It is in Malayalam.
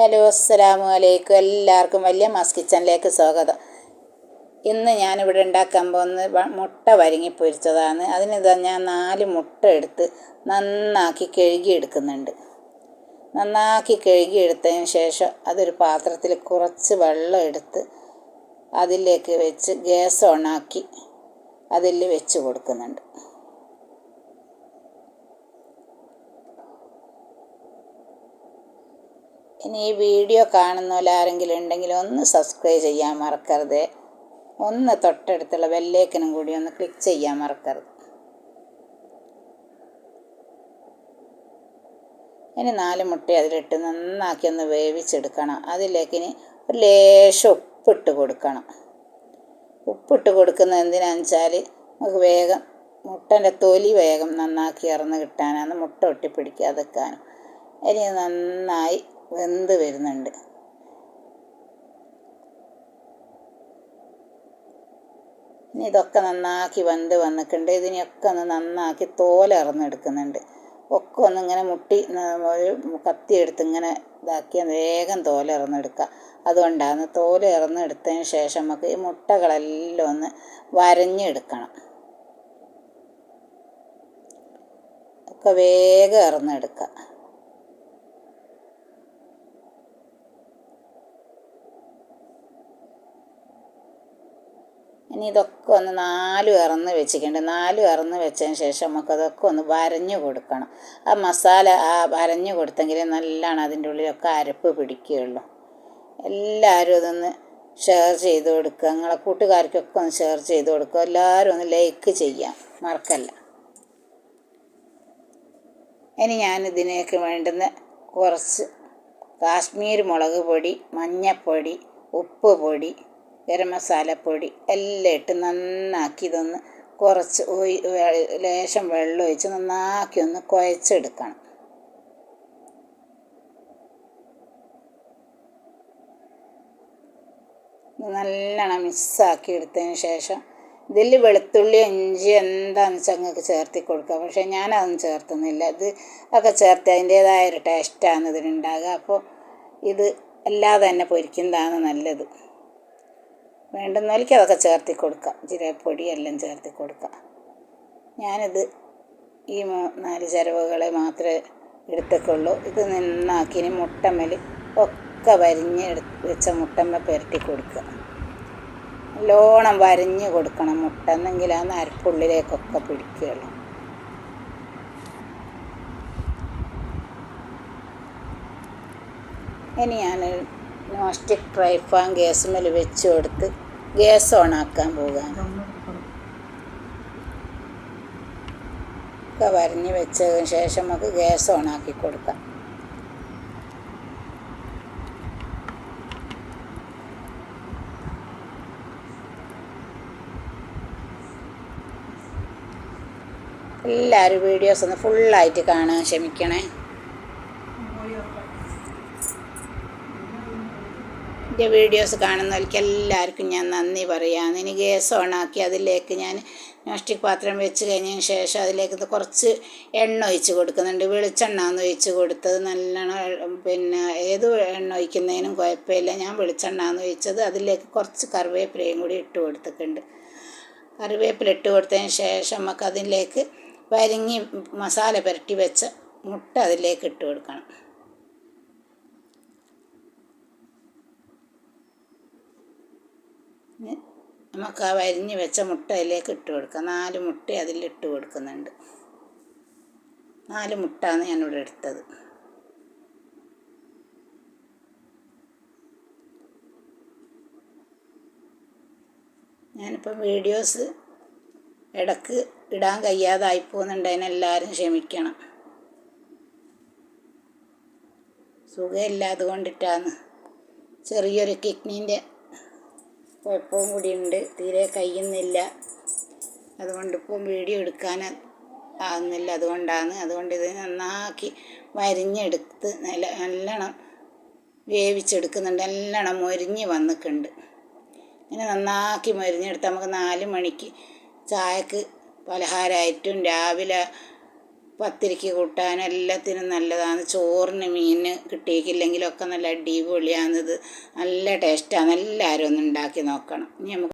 ഹലോ അസ്സലാമു അലൈക്കും. എല്ലാവർക്കും വലിയ മാസ് കിച്ചണിലേക്ക് സ്വാഗതം. ഇന്ന് ഞാനിവിടെ ഉണ്ടാക്കാൻ പോകുന്നത് മുട്ട വരങ്ങി പൊരിച്ചതാണ് അതിനിതാ ഞാൻ നാല് മുട്ട എടുത്ത് നന്നാക്കി കഴുകി എടുക്കുന്നുണ്ട് നന്നാക്കി കഴുകി എടുത്തതിന് ശേഷം അതൊരു പാത്രത്തിൽ കുറച്ച് വെള്ളം എടുത്ത് അതിലേക്ക് വെച്ച് ഗ്യാസ് ഓണാക്കി അതിൽ വെച്ച് കൊടുക്കുന്നുണ്ട്. ഇനി ഈ വീഡിയോ കാണുന്നവർ ആരെങ്കിലും ഉണ്ടെങ്കിൽ ഒന്ന് സബ്സ്ക്രൈബ് ചെയ്യാൻ മറക്കരുത്. ഒന്ന് തൊട്ടടുത്തുള്ള ബെല്ലേക്കനും കൂടി ഒന്ന് ക്ലിക്ക് ചെയ്യാൻ മറക്കരുത്. ഇനി നാല് മുട്ട അതിലിട്ട് നന്നാക്കി ഒന്ന് വേവിച്ചെടുക്കണം. അതിലേക്ക് ഇനി ഒരു ലേശം ഉപ്പിട്ട് കൊടുക്കണം. ഉപ്പിട്ട് കൊടുക്കുന്നത് എന്തിനാണെന്ന് വെച്ചാൽ നമുക്ക് വേഗം മുട്ടന്റെ തൊലി വേഗം നന്നാക്കി ഇറന്ന് കിട്ടാനാണ്. മുട്ട ഒട്ടിപ്പിടിക്കാതെക്കാനും ഇനി നന്നായി വെന്ത് വരുന്നുണ്ട്. ഇനി ഇതൊക്കെ നന്നാക്കി വെന്ത് വന്നിട്ടുണ്ട്. ഇതിനെയൊക്കെ ഒന്ന് നന്നാക്കി തോലറന്നെടുക്കുന്നുണ്ട് ഒക്കെ ഒന്ന് ഇങ്ങനെ മുട്ടി ഒരു കത്തി എടുത്ത് ഇങ്ങനെ ഇതാക്കി വേഗം തോലിറന്നെടുക്കുക അതുകൊണ്ടാണ് തോൽ ഇറന്നെടുത്തതിന് ശേഷം നമുക്ക് ഈ മുട്ടകളെല്ലാം ഒന്ന് വരഞ്ഞെടുക്കണം. ഒക്കെ വേഗം ഇറന്നെടുക്കുക ഇനി ഇതൊക്കെ ഒന്ന് നാലും ഇറന്ന് വെച്ചിട്ടുണ്ട് നാലും ഇറന്ന് വെച്ചതിന് ശേഷം നമുക്കതൊക്കെ ഒന്ന് വരഞ്ഞു കൊടുക്കണം. ആ മസാല ആ വരഞ്ഞു കൊടുത്തെങ്കിൽ നല്ലോണം അതിന്റെ ഉള്ളിലൊക്കെ അരപ്പ് പിടിക്കുകയുള്ളൂ. എല്ലാവരും അതൊന്ന് ഷെയർ ചെയ്ത് കൊടുക്കുക. നിങ്ങളെ കൂട്ടുകാർക്കൊക്കെ ഒന്ന് ഷെയർ ചെയ്ത് കൊടുക്കുക. എല്ലാവരും ഒന്ന് ലൈക്ക് ചെയ്യാം. മറക്കല്ല. ഇനി ഞാൻ ഇതിനേക്ക് വേണ്ടുന്ന കുറച്ച് കാശ്മീർ മുളക് പൊടി മഞ്ഞൾപ്പൊടി ഉപ്പ് പൊടി ഗരം മസാലപ്പൊടി എല്ലാം ഇട്ട് നന്നാക്കി ഇതൊന്ന് കുറച്ച് ലേശം വെള്ളം ഒഴിച്ച് നന്നാക്കി ഒന്ന് കുഴച്ചെടുക്കണം. നല്ലോണം മിക്സാക്കി എടുത്തതിന് ശേഷം ഇതിൽ വെളുത്തുള്ളി ഇഞ്ചി എന്താണെന്ന് വെച്ചാൽ നിങ്ങൾക്ക് ചേർത്തി കൊടുക്കുക പക്ഷേ ഞാനതൊന്നും ചേർത്തുന്നില്ല. ഇത് ഒക്കെ ചേർത്ത് അതിന്റേതായ ഒരു ടേസ്റ്റാണ് ഇതിനുണ്ടാകുക അപ്പോൾ ഇത് അല്ലാതെ തന്നെ പൊരിക്കുന്നതാണ് നല്ലത്. വേണ്ടുന്നവർക്ക് അതൊക്കെ ചേർത്തി കൊടുക്കാം. ജീരകപ്പൊടി എല്ലാം ചേർത്തി കൊടുക്കാം. ഞാനിത് ഈ നാല് ചരവുകളെ മാത്രമേ എടുത്തേക്കുള്ളൂ ഇത് നന്നാക്കി ഇനി മുട്ടമ്മൽ ഒക്കെ വരിഞ്ഞ് വെച്ച മുട്ടമ്മ പുരട്ടി കൊടുക്കുക. നല്ലോണം വരിഞ്ഞ് കൊടുക്കണം മുട്ട. ആ അരപ്പുള്ളിലേക്കൊക്കെ പിടിക്കുകയുള്ളൂ. ഇനി ഞാൻ നോൺ ട്രൈഫാൻ ഗ്യാസുമേൽ വെച്ച് കൊടുത്ത് ഗ്യാസ് ഓണാക്കാൻ പോകാൻ. ഒക്കെ വരഞ്ഞ് വെച്ചതിന് ശേഷം നമുക്ക് ഗ്യാസ് ഓണാക്കി കൊടുക്കാം. എല്ലാവരും വീഡിയോസ് ഒന്ന് ഫുള്ളായിട്ട് കാണാൻ ക്ഷമിക്കണേ. എന്റെ വീഡിയോസ് കാണുന്നവർക്ക് എല്ലാവർക്കും ഞാൻ നന്ദി പറയാം. ഇനി ഗ്യാസ് ഓണാക്കി അതിലേക്ക് ഞാൻ നോസ്റ്റിക് പാത്രം വെച്ച് കഴിഞ്ഞതിന് ശേഷം അതിലേക്ക് കുറച്ച് എണ്ണ ഒഴിച്ച് കൊടുക്കുന്നുണ്ട്. വെളിച്ചെണ്ണ ഒന്ന് ഒഴിച്ച് കൊടുത്തത്. നല്ലോണം പിന്നെ ഏത് എണ്ണ ഒഴിക്കുന്നതിനും കുഴപ്പമില്ല. ഞാൻ വെളിച്ചെണ്ണ എന്ന് ഒഴിച്ചത്. അതിലേക്ക് കുറച്ച് കറിവേപ്പിലയും കൂടി ഇട്ട് കൊടുത്തിട്ടുണ്ട്. കറിവേപ്പില ഇട്ട് കൊടുത്തതിന് ശേഷം നമുക്ക് അതിലേക്ക് വരിങ്ങി മസാല പുരട്ടി വെച്ച മുട്ട അതിലേക്ക് ഇട്ട് കൊടുക്കണം. നമുക്ക് ആ വരിഞ്ഞ് വെച്ച മുട്ട അതിലേക്ക് ഇട്ട് കൊടുക്കാം. നാല് മുട്ട അതിലിട്ട് കൊടുക്കുന്നുണ്ട്. നാല് മുട്ടാണ് ഞാനിവിടെ എടുത്തത്. ഞാനിപ്പം വീഡിയോസ് ഇടയ്ക്ക് ഇടാൻ കഴിയാതായി പോകുന്നുണ്ട്. അതിനെല്ലാവരും ക്ഷമിക്കണം. സുഖമില്ലാതെ കൊണ്ടിട്ടാണ് ചെറിയൊരു കിഡ്നീന്റെ കുഴപ്പവും കൂടിയുണ്ട്. തീരെ കഴിയുന്നില്ല അതുകൊണ്ട് ഇപ്പം വീഡിയോ എടുക്കാൻ ആകുന്നില്ല അതുകൊണ്ടാണ്. അതുകൊണ്ട് ഇത് നന്നാക്കി വരിഞ്ഞെടുത്ത് നല്ല നല്ലോണം വേവിച്ചെടുക്കുന്നുണ്ട്. നല്ലോണം മൊരിഞ്ഞ് വന്നിട്ടുണ്ട്. ഇങ്ങനെ നന്നാക്കി മൊരിഞ്ഞെടുത്ത് നമുക്ക് നാല് മണിക്ക് ചായക്ക് പലഹാരമായിട്ടും രാവിലെ പത്തിരിക്ക് കൂട്ടാനും എല്ലാത്തിനും നല്ലതാണ്. ചോറിന് മീൻ കിട്ടിയിട്ടില്ലെങ്കിലൊക്കെ നല്ല അടിപൊളിയാണിത്. നല്ല ടേസ്റ്റാണ് എല്ലാവരും ഒന്ന് ഉണ്ടാക്കി നോക്കണം. ഇനി നമുക്ക്